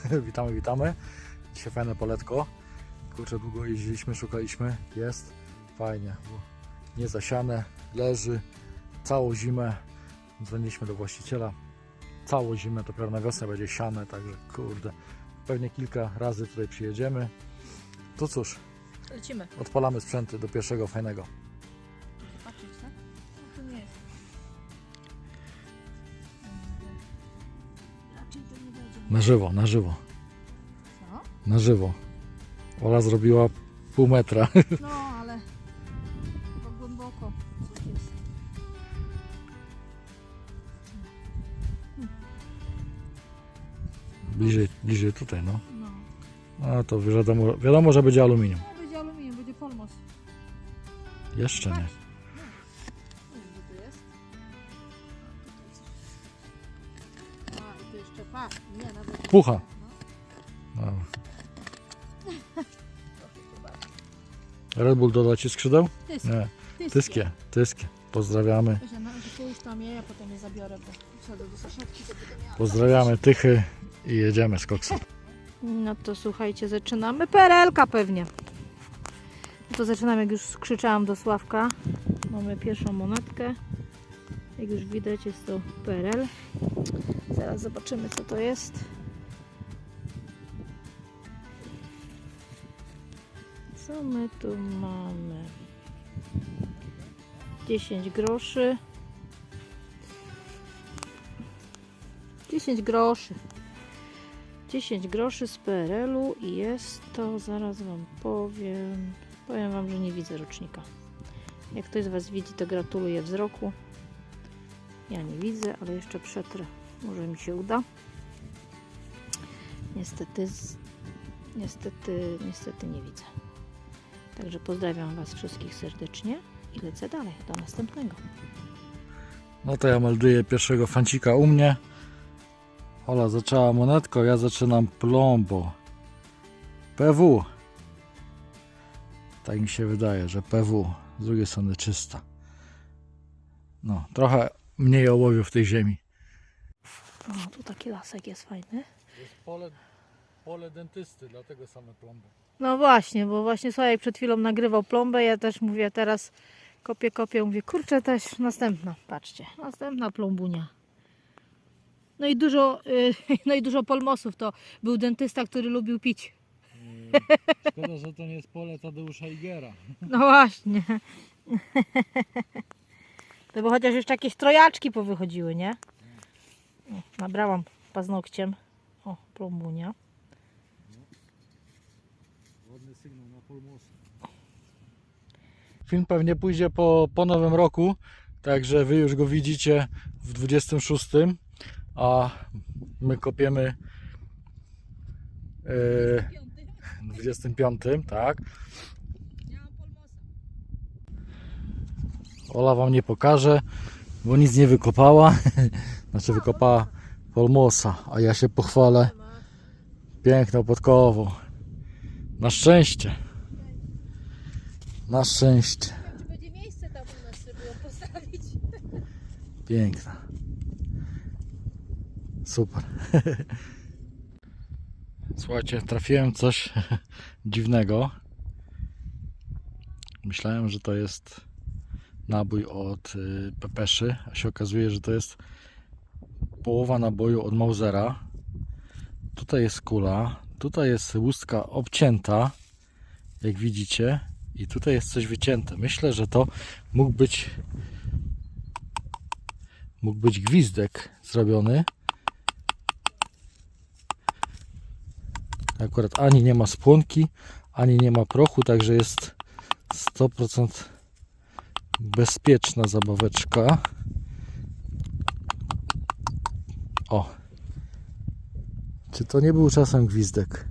witamy, witamy. Dzisiaj fajne poletko. Kurczę, długo jeździliśmy, szukaliśmy. Jest fajnie. bo Nie zasiane, leży całą zimę. Dzwoniliśmy do właściciela. Całą zimę, dopiero na wiosnę będzie siane, także kurde. Pewnie kilka razy tutaj przyjedziemy. To cóż, Lecimy. odpalamy sprzęty do pierwszego fajnego. Na żywo, na żywo, Co? na żywo. Ola zrobiła pół metra. No, ale chyba głęboko coś jest. Bliżej, bliżej tutaj, no. No. No to wiadomo, wiadomo, że będzie aluminium. No, będzie aluminium, będzie polmos. Jeszcze nie. Patrz. Nie, nawet. Pucha. No. No. Red Bull doda Ci skrzydeł? Tysk. Nie. Tysk. Tyskie, tyskie. Pozdrawiamy. Weź, na razie pójdź tam je, ja potem je zabiorę, bo wsiadę do sąsiadki, to będę miała. Pozdrawiamy Tychy i jedziemy z koksem. No to słuchajcie, zaczynamy. PRL-ka pewnie. No to zaczynam, jak już krzyczałam do Sławka. Mamy pierwszą monetkę. Jak już widać, jest to PRL. Zaraz zobaczymy, co to jest. Co my tu mamy? 10 groszy. 10 groszy. 10 groszy z PRL-u i jest to, zaraz Wam powiem, powiem Wam, że nie widzę rocznika. Jak ktoś z Was widzi, to gratuluję wzroku. Ja nie widzę, ale jeszcze przetrę. Może mi się uda. Niestety, niestety, niestety nie widzę. Także pozdrawiam Was wszystkich serdecznie i lecę dalej do następnego. No to ja melduję pierwszego fancika u mnie. Ola zaczęła monetką, ja zaczynam plombo. PW. Tak mi się wydaje, że PW. Z drugiej strony czysta. No, trochę mniej ołowiu w tej ziemi. O, tu taki lasek jest fajny. Jest pole, pole dentysty, dlatego same plomby. No właśnie, bo właśnie Sławek przed chwilą nagrywał plombę, ja też mówię teraz kopię, kopię, mówię kurczę też następna, patrzcie, następna plombunia. No i dużo, y, no i dużo polmosów, to był dentysta, który lubił pić. Szkoda, że to nie jest pole Tadeusza Igera. No właśnie. To bo chociaż jeszcze jakieś trojaczki powychodziły, nie? Nabrałam paznokciem. O, plombunia. Ładny sygnał na polmosy. Film pewnie pójdzie po, po nowym roku, także wy już go widzicie w 26, a my kopiemy e, w 25, tak. Ola wam nie pokaże, bo nic nie wykopała. Znaczy wykopała polmosa, a ja się pochwalę piękną podkową. Na szczęście. Na szczęście. Czy będzie miejsce tam u nas, żeby ją postawić? Piękna. Super. Słuchajcie, trafiłem coś dziwnego. Myślałem, że to jest nabój od y, pepeszy, a się okazuje, że to jest połowa naboju od Mausera. Tutaj jest kula, tutaj jest łustka obcięta, jak widzicie, i tutaj jest coś wycięte. Myślę, że to mógł być mógł być gwizdek zrobiony. Akurat ani nie ma spłonki, ani nie ma prochu, także jest 100% bezpieczna zabaweczka. O! Czy to nie był czasem gwizdek?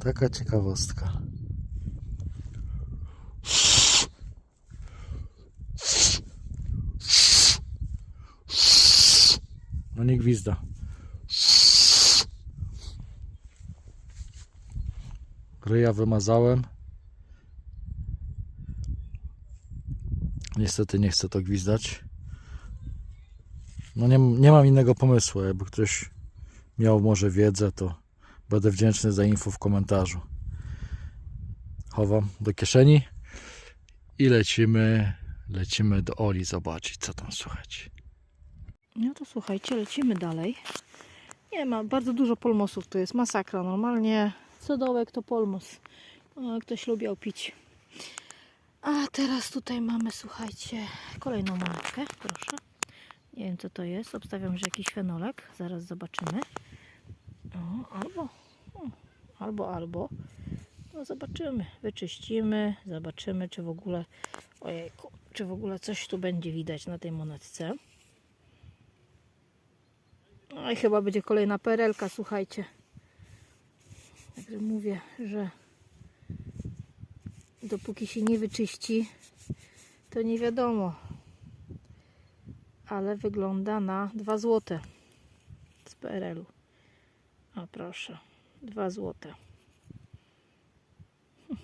Taka ciekawostka. No nie gwizda. Ryja wymazałem. Niestety nie chcę to gwizdać. No nie, nie mam innego pomysłu. Jakby ktoś miał może wiedzę, to będę wdzięczny za info w komentarzu. Chowam do kieszeni i lecimy, lecimy do Oli zobaczyć, co tam słychać. No to słuchajcie, lecimy dalej. Nie ma, bardzo dużo polmosów tu jest, masakra. Normalnie co dołek to polmos. O, ktoś lubiał pić. A teraz tutaj mamy, słuchajcie, kolejną monetkę, proszę. Nie wiem co to jest, obstawiam, że jakiś fenolek. Zaraz zobaczymy. O, albo, o, albo, albo. No zobaczymy, wyczyścimy, zobaczymy, czy w ogóle, ojejku, czy w ogóle coś tu będzie widać na tej monetce. No i chyba będzie kolejna perelka, słuchajcie. Także mówię, że dopóki się nie wyczyści, to nie wiadomo. Ale wygląda na 2 złote z PRL-u. A proszę, 2 złote.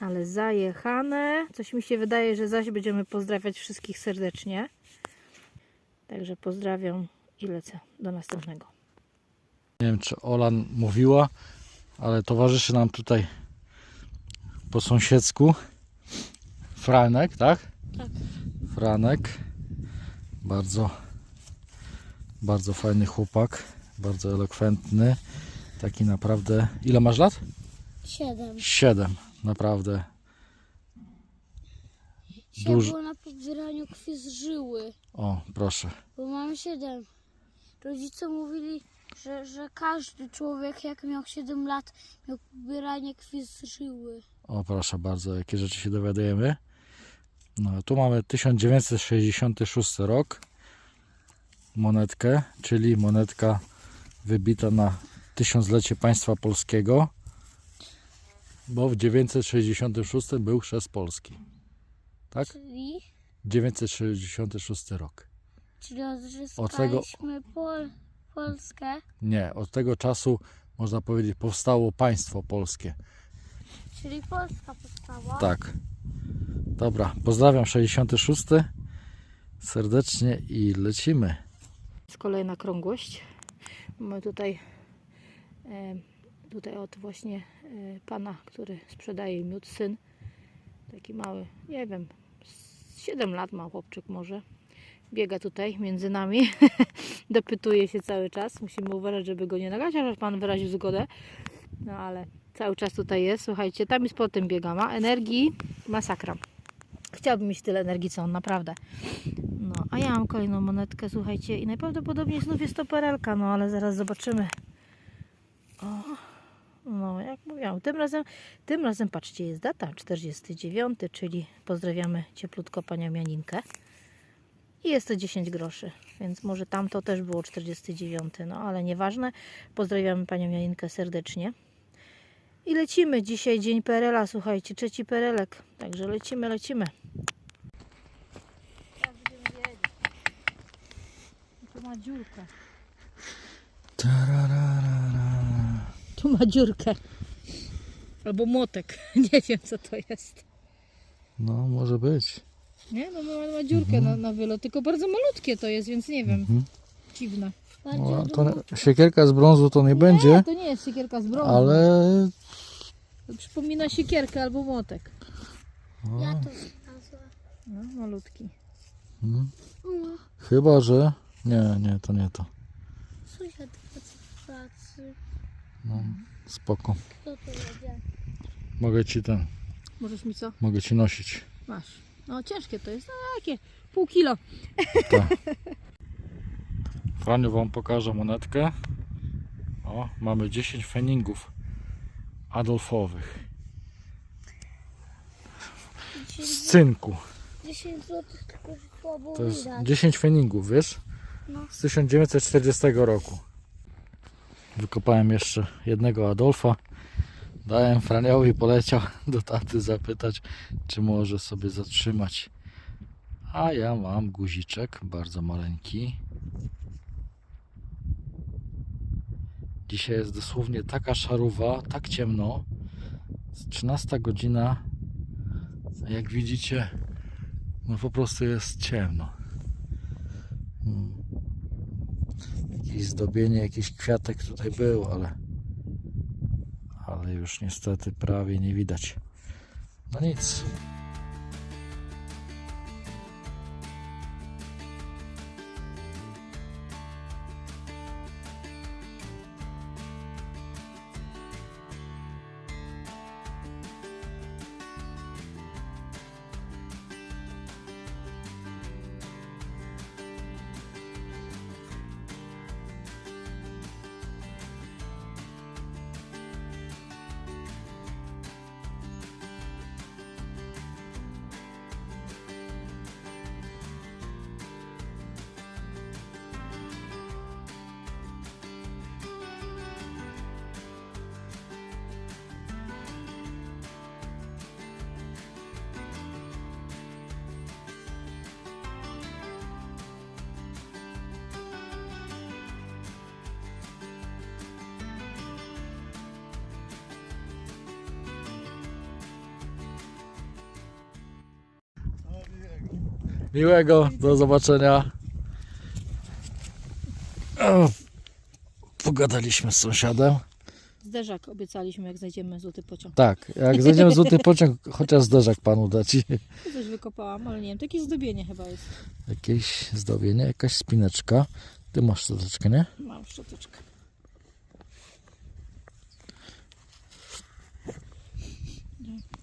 Ale zajechane. Coś mi się wydaje, że zaś będziemy pozdrawiać wszystkich serdecznie. Także pozdrawiam i lecę do następnego. Nie wiem, czy Ola mówiła, ale towarzyszy nam tutaj po sąsiedzku Franek, tak? Tak. Franek. Bardzo, bardzo fajny chłopak, bardzo elokwentny. Taki naprawdę. Ile masz lat? Siedem. Siedem. Naprawdę. Duży- było na pobieraniu krwi z żyły, O, proszę. bo mam siedem. Rodzice mówili, że, że każdy człowiek jak miał 7 lat miał pobieranie krwi z żyły. O, proszę bardzo, jakie rzeczy się dowiadujemy. No, tu mamy 1966 rok. Monetkę, czyli monetka wybita na tysiąclecie państwa polskiego. Bo w 966 był chrzest Polski. Tak? Czyli, 966 rok. czyli Od tego- Pol, Polskę, Nie, od tego czasu można powiedzieć powstało państwo polskie. czyli Polska powstała. Tak. Dobra, pozdrawiam 66 serdecznie i lecimy. Jest kolejna krągłość. Mamy tutaj, e, tutaj od właśnie e, pana, który sprzedaje miód, syn. Taki mały, nie wiem, z 7 lat ma chłopczyk może. Biega tutaj między nami, dopytuje się cały czas. Musimy uważać, żeby go nie nagrać, aż pan wyraził zgodę. No ale cały czas tutaj jest. Słuchajcie, tam i z potem biega. Ma energii, masakra. Chciałbym mieć tyle energii, co on, naprawdę. No, a ja mam kolejną monetkę, słuchajcie, i najprawdopodobniej znów jest to perelka, no ale zaraz zobaczymy. O, no, jak mówiłam, tym razem, tym razem, patrzcie, jest data 49, czyli pozdrawiamy cieplutko panią Janinkę. I jest to 10 groszy, więc może tamto też było 49, no ale nieważne. Pozdrawiamy panią Janinkę serdecznie. I lecimy. Dzisiaj dzień Perela, słuchajcie, trzeci Perelek. Także lecimy, lecimy. Tu ma dziurkę. Tu ma dziurkę. Albo młotek. Nie wiem co to jest. No, może być. Nie? No ma, ma dziurkę na, na wylot. Tylko bardzo malutkie to jest, więc nie wiem. Mhm. Dziwne. No, to nie, siekierka z brązu to nie Nie, będzie, to nie jest siekierka z brązu. ale To przypomina siekierkę albo młotek. Ja to znalazłam. No, malutki. Mm, chyba, że nie, nie, to nie to. Sąsiad pracy w pracy. No, spoko. Kto to jedzie? Mogę ci ten, Możesz mi co? mogę ci nosić. Masz. No ciężkie to jest. No jakie? Pół kilo. Franiu wam pokażę monetkę. O, mamy 10 feningów Adolfowych z cynku. 10 zł tylko że słabo To jest widać. 10 feningów, wiesz? No. Z 1940 roku. Wykopałem jeszcze jednego Adolfa. Dałem Franiowi, poleciał do taty zapytać, czy może sobie zatrzymać. A ja mam guziczek, bardzo maleńki. Dzisiaj jest dosłownie taka szaruwa, tak ciemno. Jest 13 godzina. Jak widzicie, no po prostu jest ciemno. Zdobienie, jakiś kwiatek tutaj był, ale ale już niestety prawie nie widać. No nic. Miłego, do zobaczenia. Pogadaliśmy z sąsiadem. Zderzak obiecaliśmy, jak znajdziemy złoty pociąg. Tak, jak znajdziemy złoty pociąg, chociaż zderzak panu dać. Tu coś wykopałam, ale nie wiem, takie zdobienie chyba jest. Jakieś zdobienie, jakaś spineczka. Ty masz szczoteczkę, nie? Mam szczoteczkę.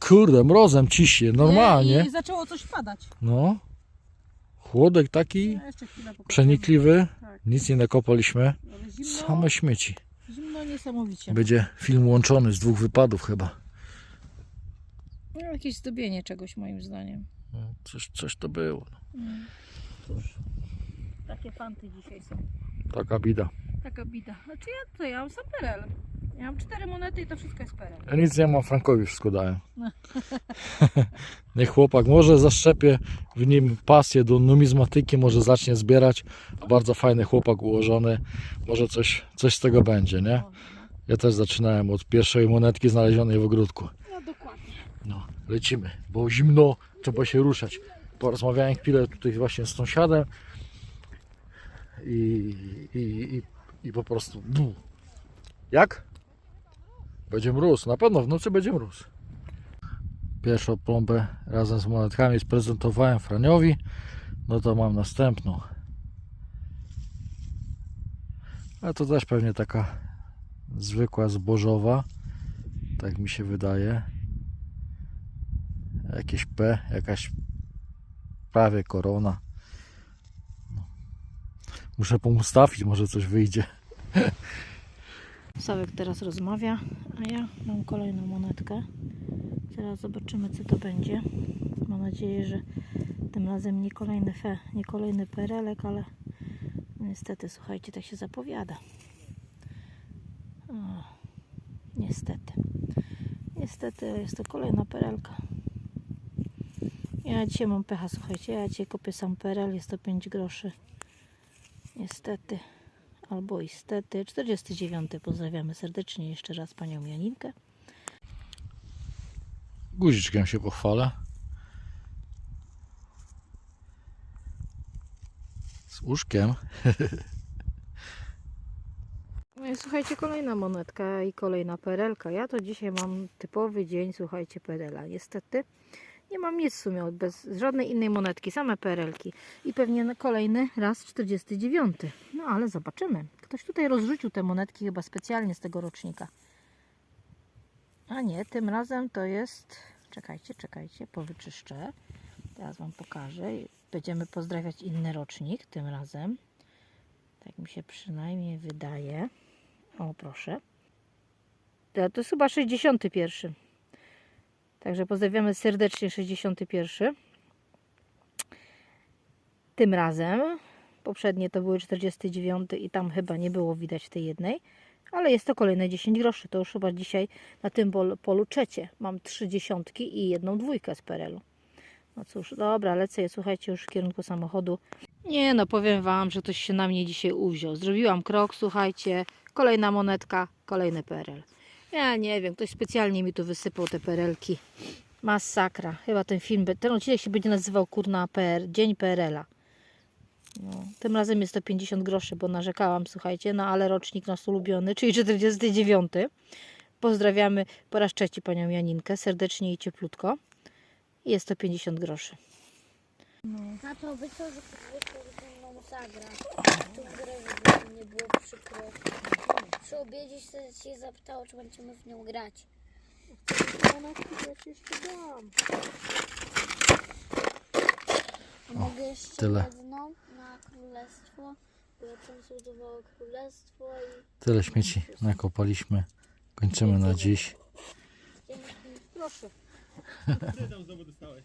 Kurde, mrozem ciśnie, normalnie. I zaczęło coś padać. No. Chłodek taki pokażę. przenikliwy. Tak. Nic nie nakopaliśmy. Zimno, Same śmieci. zimno niesamowicie. Będzie film łączony z dwóch wypadów chyba. No, jakieś zdobienie czegoś moim zdaniem. No, Coś, coś to było. Mm. Takie fanty dzisiaj są. Taka bida. Taka bida. Znaczy ja to ja mam sam perel. Ja mam cztery monety i to wszystko jest perel. Ja nic nie mam, Frankowi wszystko dałem. Niech chłopak może zaszczepie w nim pasję do numizmatyki, może zacznie zbierać. Bardzo fajny chłopak ułożony. Może coś, coś z tego będzie, nie? Ja też zaczynałem od pierwszej monetki znalezionej w ogródku. no dokładnie. No, lecimy, bo zimno, trzeba się ruszać. Porozmawiałem chwilę tutaj właśnie z sąsiadem i, i, i, i po prostu. bu. Jak? Będzie mróz, na pewno w nocy będzie mróz. Pierwszą plombę razem z monetkami sprezentowałem Franiowi, no to mam następną. A to też pewnie taka zwykła zbożowa, tak mi się wydaje jakieś P, jakaś prawie korona. Muszę pomustawić, może coś wyjdzie. Sawek teraz rozmawia, a ja mam kolejną monetkę. Teraz zobaczymy co to będzie. Mam nadzieję, że tym razem nie kolejny fe, nie kolejny perelek, ale niestety, słuchajcie, tak się zapowiada. O, niestety. Niestety jest to kolejna perelka. Ja dzisiaj mam pecha, słuchajcie, ja dzisiaj kopię sam perel, jest to 5 groszy. Niestety albo istety. 49. Pozdrawiamy serdecznie jeszcze raz panią Janinkę. Guziczkiem się pochwalę. Z łóżkiem. No i słuchajcie, kolejna monetka i kolejna perelka. Ja to dzisiaj mam typowy dzień, słuchajcie, perela. Niestety nie mam nic w sumie bez żadnej innej monetki, same perelki. I pewnie kolejny raz 49. No ale zobaczymy. Ktoś tutaj rozrzucił te monetki chyba specjalnie z tego rocznika. A nie, tym razem to jest... Czekajcie, czekajcie, powyczyszczę. Teraz Wam pokażę. Będziemy pozdrawiać inny rocznik tym razem. Tak mi się przynajmniej wydaje. O, proszę. To, to jest chyba 61. Także pozdrawiamy serdecznie 61. Tym razem. Poprzednie to były 49 i tam chyba nie było widać tej jednej. Ale jest to kolejne 10 groszy. To już chyba dzisiaj na tym polu, trzecie. Mam trzy dziesiątki i jedną dwójkę z Perelu. No cóż, dobra, lecę, słuchajcie, już w kierunku samochodu. Nie no, powiem Wam, że ktoś się na mnie dzisiaj uwziął. Zrobiłam krok, słuchajcie, kolejna monetka, kolejny PRL. Ja nie wiem, ktoś specjalnie mi tu wysypał te perelki. Masakra. Chyba ten film, ten odcinek się będzie nazywał kurna PR, Dzień PRL-a. No, tym razem jest to 50 groszy, bo narzekałam, słuchajcie, no ale rocznik nasz ulubiony, czyli 49. Pozdrawiamy po raz trzeci panią Janinkę, serdecznie i cieplutko. Jest to 50 groszy. Na to obiecał, że wieczór ze mną zagra. W tą grę, żeby nie było przykro. Przy obiedzie się się zapytało, czy będziemy w nią grać. A mogę jeszcze Tyle. jedną na królestwo? Bo ja tam zbudowało królestwo i Tyle śmieci nakopaliśmy. Kończymy na dziś. dzięki. Proszę. Ty tam znowu dostałeś.